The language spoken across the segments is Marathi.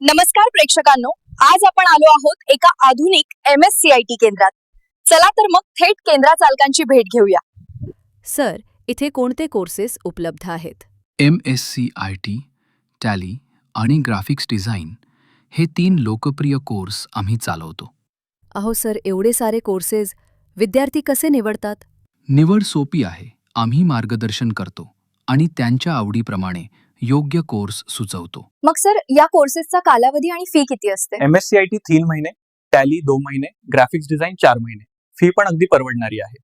नमस्कार प्रेक्षकांनो आज आपण आलो आहोत एका आधुनिक M S C I T केंद्रात. चला तर मग थेट केंद्रा चालकांची भेट घेऊया. सर इथे कोणते कोर्सेस उपलब्ध आहेत? M S C I T Tally आणि ग्राफिक्स डिझाईन हे तीन लोकप्रिय कोर्स आम्ही चालवतो. अहो सर एवढे सारे कोर्सेस विद्यार्थी कसे निवडतात? निवड सोपी आहे आम्ही मार्गदर्शन करतो आणि त्यांच्या आवडीप्रमाणे योग्य कोर्स सुचवतो. मग सर या कोर्सेसचा कालावधी आणि फी किती असते? M S C I T तीन महिने टॅली दोन महिने ग्राफिक्स डिझाईन चार महिने. फी पण अगदी परवडणारी आहे.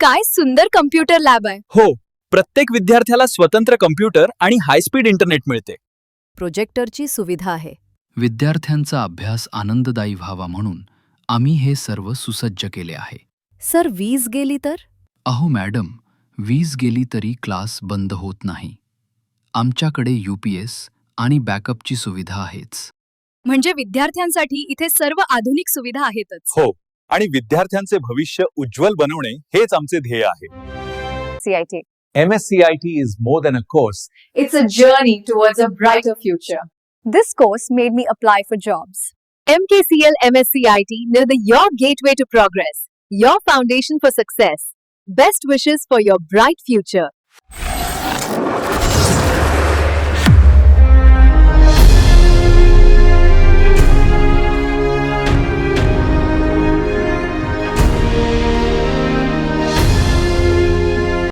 काय सुंदर कम्प्युटर लॅब आहे. हो प्रत्येक विद्यार्थ्याला स्वतंत्र कम्प्युटर आणि हाय स्पीड इंटरनेट मिळते. प्रोजेक्टरची सुविधा आहे. विद्यार्थ्यांचा अभ्यास आनंददायी व्हावा म्हणून आम्ही हे सर्व सुसज्ज केले आहे. सर वीज गेली तर? अहो मॅडम वीज गेली तरी क्लास बंद होत नाही. आमच्याकडे यू पी एस आणि बॅकअपची सुविधा आहेच म्हणजे विद्यार्थ्यांसाठी इथे सर्व आधुनिक सुविधा आहेतच हो आणि विद्यार्थ्यांचे भविष्य उज्ज्वल बनवणे हेच आमचे ध्येय आहे CIT M S C I T is more than a course It's a journey towards a brighter future. This course made me apply for jobs. MKCL MSCIT near the your gateway to progress, your foundation for success. Best wishes for your bright future.